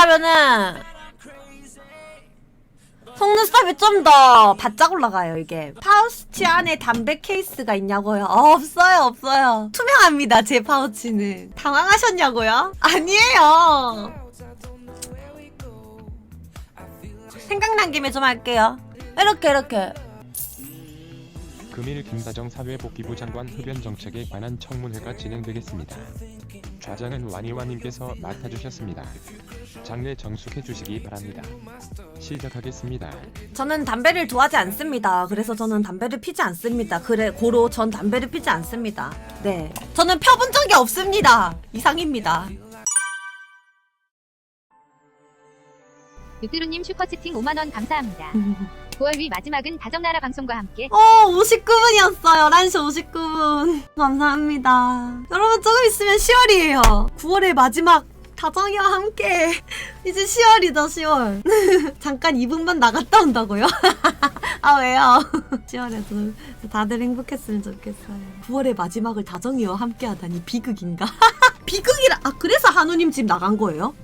하면은 속눈썹이 좀 더 바짝 올라가요 이게. 파우치 안에 담배 케이스가 있냐고요? 어, 없어요 없어요. 투명합니다 제 파우치는. 당황하셨냐고요? 아니에요. 생각난 김에 좀 할게요. 이렇게 이렇게. 금일 김다정 사회복지부 장관 흡연 정책에 관한 청문회가 진행되겠습니다. 좌장은 와니와님께서 맡아주셨습니다. 장례 정숙해 주시기 바랍니다. 시작하겠습니다. 저는 담배를 좋아하지 않습니다. 그래서 저는 담배를 피지 않습니다. 그래 고로 전 담배를 피지 않습니다. 네, 저는 펴본 적이 없습니다. 이상입니다. 유트루님 슈퍼채팅 5만원 감사합니다. 9월 위 마지막은 다정나라 방송과 함께 어, 59분이었어요. 11시 59분. 감사합니다. 여러분, 조금 있으면 10월이에요. 9월의 마지막 다정이와 함께. 이제 10월이다, 10월. 잠깐 2분만 나갔다 온다고요? 아, 왜요? 10월에도 다들 행복했으면 좋겠어요. 9월의 마지막을 다정이와 함께 하다니 비극인가? 비극이라, 아, 그래서 한우님 집 나간 거예요?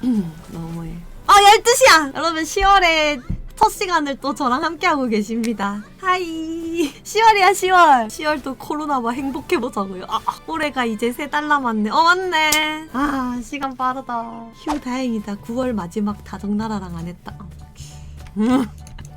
너무해. 아, 12시야! 여러분, 10월에 첫 시간을 또 저랑 함께하고 계십니다. 하이. 10월이야, 10월. 10월도 코로나와 행복해보자고요. 아, 올해가 이제 세 달 남았네. 어, 맞네. 아, 시간 빠르다. 휴, 다행이다. 9월 마지막 다정나라랑 안 했다. 음.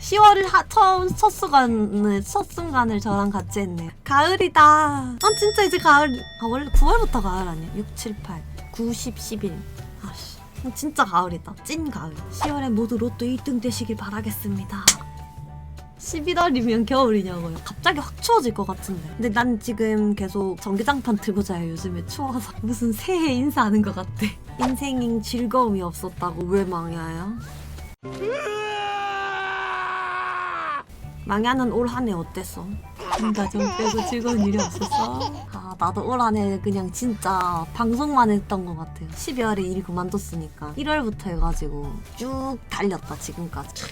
10월 하, 처음 첫 순간을 첫 순간을 저랑 같이 했네요. 가을이다. 아 진짜 이제 가을. 아 원래 9월부터 가을 아니야? 6, 7, 8, 9, 10, 11. 진짜 가을이다. 찐 가을. 10월에 모두 로또 1등 되시길 바라겠습니다. 11월이면 겨울이냐고요. 갑자기 확 추워질 것 같은데. 근데 난 지금 계속 전기장판 틀고 자요. 요즘에 추워서. 무슨 새해 인사하는 것 같아. 인생인 즐거움이 없었다고 왜 망해요? 망야는 올 한 해 어땠어? 나좀 빼고 즐거운 일이 없었어? 아 나도 올 한 해 그냥 진짜 방송만 했던 것 같아요 12월에 일 그만뒀으니까 1월부터 해가지고 쭉 달렸다 지금까지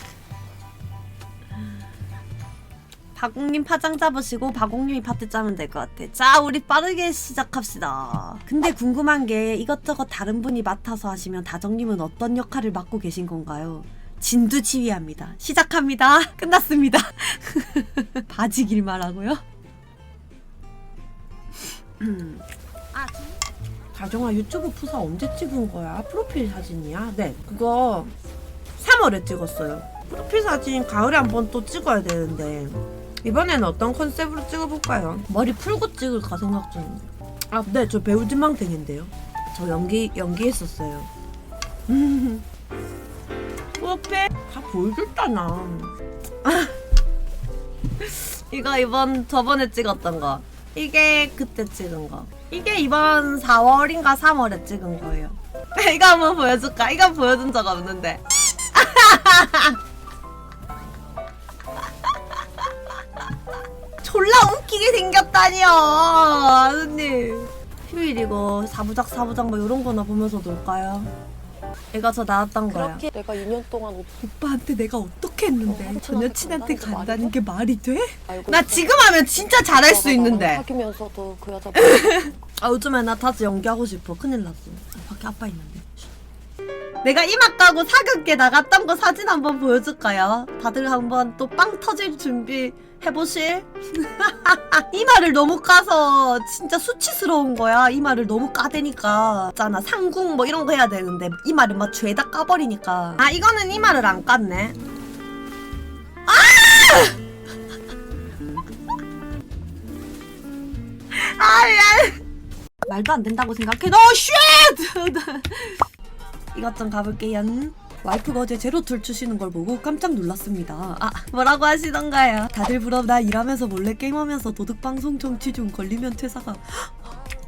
박웅님 파장 잡으시고 박웅님이 파트 짜면 될 것 같아. 자, 우리 빠르게 시작합시다. 근데 궁금한 게 이것저것 다른 분이 맡아서 하시면 다정님은 어떤 역할을 맡고 계신 건가요? 진두지휘합니다. 시작합니다. 끝났습니다. 바지길 말하고요. 음. 아, 다정아 유튜브 프사 언제 찍은 거야? 프로필 사진이야? 네, 그거 3월에 찍었어요. 프로필 사진 가을에 한 번 또 찍어야 되는데 이번에는 어떤 컨셉으로 찍어볼까요? 머리 풀고 찍을까 생각 중인데. 아, 네, 저 배우 지망생인데요. 저 연기 연기했었어요. 어때? 다 보여줬잖아. 이거 이번 저번에 찍었던 거. 이게 그때 찍은 거. 이게 이번 4월인가 3월에 찍은 거예요. 이거 한번 보여줄까? 이거 보여준 적 없는데. 졸라 웃기게 생겼다니요, 아드님. 휴일 이고 사부작 사부작 뭐 이런 거나 보면서 놀까요? 애가 저 나왔던 거야. 그렇게 내가 2년 동안 옷 오빠한테 내가 어떻게 했는데 어, 전 여친한테 간다는 게 간다는 말이 게 말이 돼? 알고 나 있어. 지금 하면 진짜 잘할 수 나랑 있는데 사귀면서도 그 여자 아 요즘에 나 다시 연기하고 싶어 큰일 났어 아, 밖에 아빠 있는데 내가 이마 까고 사극게 나갔던 거 사진 한번 보여줄까요? 다들 한번 또 빵 터질 준비 해보실? 이마를 너무 까서 진짜 수치스러운 거야. 이마를 너무 까대니까. 있잖아 상궁 뭐 이런 거 해야 되는데 이마를 막 죄다 까버리니까. 아 이거는 이마를 안 깠네. 아! 미안 말도 안 된다고 생각해. 너 쉣! 이것 좀 가볼게요. 와이프가 어제 제로툴 추시는 걸 보고 깜짝 놀랐습니다. 아 뭐라고 하시던가요? 다들 부럽 나 일하면서 몰래 게임하면서 도둑방송 정치 중 걸리면 퇴사가.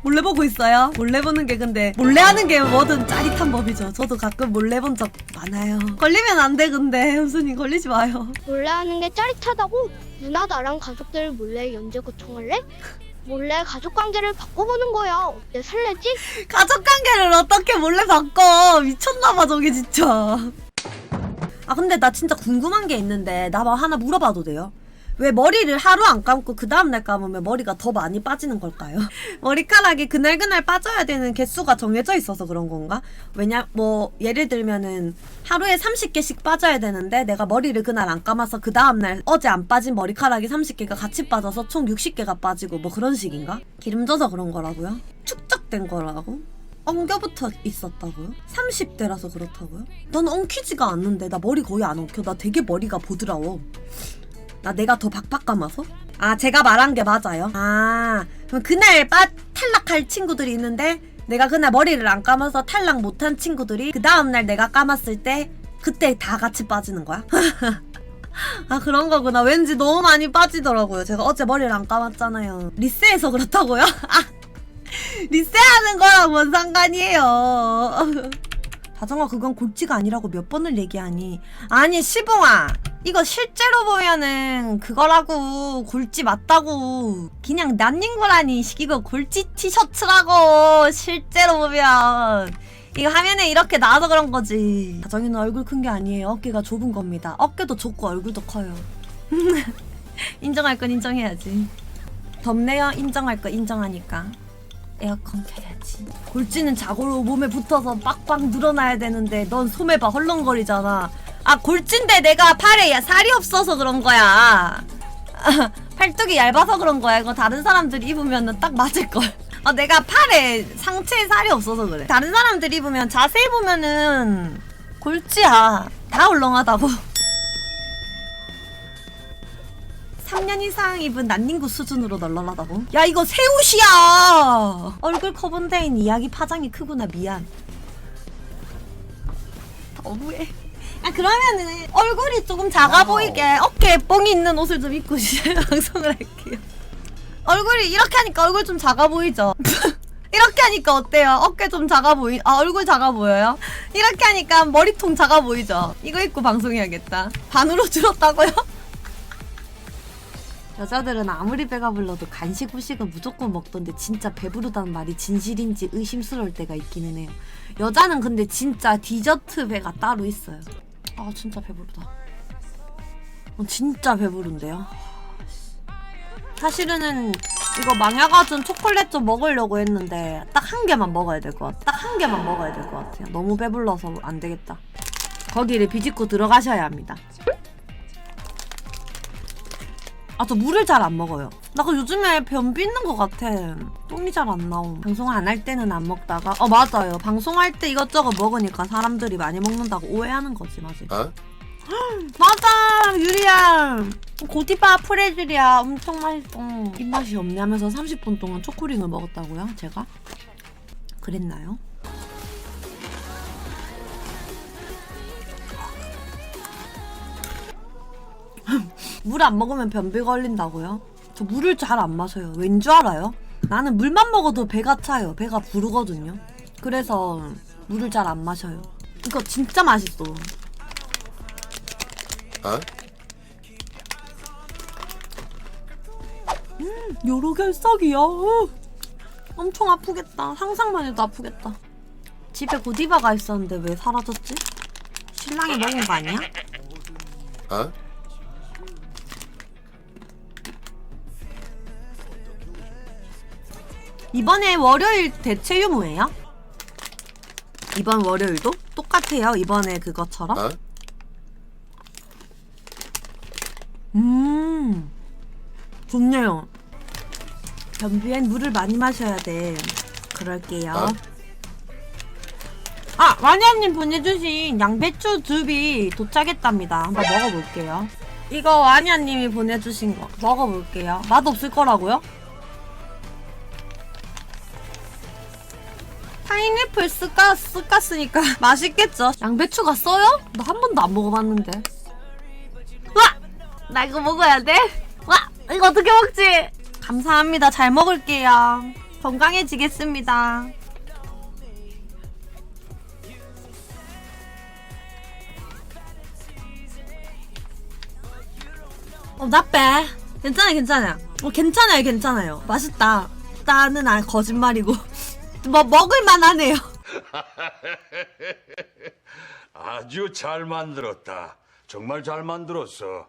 몰래 보고 있어요? 몰래 보는 게 근데 몰래 하는 게 뭐든 짜릿한 법이죠. 저도 가끔 몰래 본 적 많아요. 걸리면 안 돼 근데. 우선이 걸리지 마요. 몰래 하는 게 짜릿하다고? 누나 나랑 가족들 몰래 연재 고청할래? 몰래 가족 관계를 바꿔보는 거야. 어때 설레지? 가족 관계를 어떻게 몰래 바꿔 미쳤나봐 저게 진짜 아 근데 나 진짜 궁금한 게 있는데 나 뭐 하나 물어봐도 돼요? 왜 머리를 하루 안 감고 그 다음날 감으면 머리가 더 많이 빠지는 걸까요? 머리카락이 그날그날 빠져야 되는 개수가 정해져 있어서 그런 건가? 왜냐, 뭐, 예를 들면은 하루에 30개씩 빠져야 되는데 내가 머리를 그날 안 감아서 그 다음날 어제 안 빠진 머리카락이 30개가 같이 빠져서 총 60개가 빠지고 뭐 그런 식인가? 기름져서 그런 거라고요? 축적된 거라고? 엉겨붙어 있었다고요? 30대라서 그렇다고요? 난 엉키지가 않는데 나 머리 거의 안 엉켜 나 되게 머리가 보드라워 나 내가 더 박박 감아서? 아 제가 말한 게 맞아요? 아 그럼 그날 빠 탈락할 친구들이 있는데 내가 그날 머리를 안 감아서 탈락 못한 친구들이 그 다음날 내가 감았을 때 그때 다 같이 빠지는 거야? 아 그런 거구나 왠지 너무 많이 빠지더라고요 제가 어제 머리를 안 감았잖아요 리세해서 그렇다고요? 아 리세하는 거랑 뭔 상관이에요 자정아 그건 골찌가 아니라고 몇 번을 얘기하니. 아니 시봉아! 이거 실제로 보면은 그거라고 골찌 맞다고. 그냥 난닝구라니 이거 골찌 티셔츠라고 실제로 보면. 이거 화면에 이렇게 나와서 그런 거지. 자정이는 얼굴 큰 게 아니에요. 어깨가 좁은 겁니다. 어깨도 좁고 얼굴도 커요. 인정할 건 인정해야지. 덥네요. 인정할 거 인정하니까 에어컨 켜야지. 골찌는 자고로 몸에 붙어서 빡빡 늘어나야 되는데 넌 소매 봐 헐렁거리잖아. 아 골찌인데 내가 팔에 야, 살이 없어서 그런 거야. 아, 팔뚝이 얇아서 그런 거야. 이거 다른 사람들이 입으면 딱 맞을 걸. 아 내가 팔에 상체에 살이 없어서 그래. 다른 사람들이 입으면 자세히 보면은 골찌야. 다 울렁하다고. 3년 이상 입은 난닝구 수준으로 널널하다고? 야 이거 새 옷이야! 얼굴 커본 데인 이야기 파장이 크구나 미안 너무해 아 그러면은 얼굴이 조금 작아 보이게 어깨에 뽕이 있는 옷을 좀 입고 시작 방송을 할게요 얼굴이 이렇게 하니까 얼굴 좀 작아 보이죠? 이렇게 하니까 어때요? 어깨 좀 작아 보이, 아, 얼굴 작아 보여요? 이렇게 하니까 머리통 작아 보이죠? 이거 입고 방송해야겠다. 반으로 줄었다고요? 여자들은 아무리 배가 불러도 간식 후식은 무조건 먹던데 진짜 배부르다는 말이 진실인지 의심스러울 때가 있기는 해요. 여자는 근데 진짜 디저트 배가 따로 있어요. 아 진짜 배부르다. 어, 진짜 배부른데요. 사실은 이거 망야가준 초콜릿 좀 먹으려고 했는데 딱 한 개만 먹어야 될 것 같아. 딱 한 개만 먹어야 될 것 같아요. 너무 배불러서 안 되겠다. 거기를 비집고 들어가셔야 합니다. 아, 저 물을 잘 안 먹어요. 나 그 요즘에 변비 있는 것 같아. 똥이 잘 안 나옴. 방송 안 할 때는 안 먹다가, 어, 맞아요. 방송할 때 이것저것 먹으니까 사람들이 많이 먹는다고 오해하는 거지, 맞아. 어? 맞아, 유리야. 고디바 프레즐이야. 엄청 맛있어. 입맛이 없네 하면서 30분 동안 초코링을 먹었다고요, 제가? 그랬나요? 물 안 먹으면 변비 걸린다고요? 저 물을 잘 안 마셔요. 왠 줄 알아요? 나는 물만 먹어도 배가 차요. 배가 부르거든요. 그래서 물을 잘 안 마셔요. 이거 진짜 맛있어. 어? 여러 결석이야. 어. 엄청 아프겠다. 상상만 해도 아프겠다. 집에 고디바가 있었는데 왜 사라졌지? 신랑이 먹은 거 아니야? 어? 이번에 월요일 대체 유무예요? 이번 월요일도 똑같아요. 이번에 그것처럼. 어? 음, 좋네요. 변비엔 물을 많이 마셔야 돼. 그럴게요. 어? 아, 와니아님 보내주신 양배추 즙이 도착했답니다. 한번 먹어볼게요. 이거 와니아님이 보내주신 거 먹어볼게요. 맛 없을 거라고요? 파인애플 쓰까 쓰까쓰니까 맛있겠죠? 양배추가 써요? 나 한 번도 안 먹어봤는데. 와! 나 이거 먹어야 돼? 와! 이거 어떻게 먹지? 감사합니다. 잘 먹을게요. 건강해지겠습니다. 어, 나빼. 괜찮아요, 괜찮아요. 어, 괜찮아요, 괜찮아요. 맛있다. 나는 아, 거짓말이고. 뭐, 먹을만 하네요. 아주 잘 만들었다. 정말 잘 만들었어.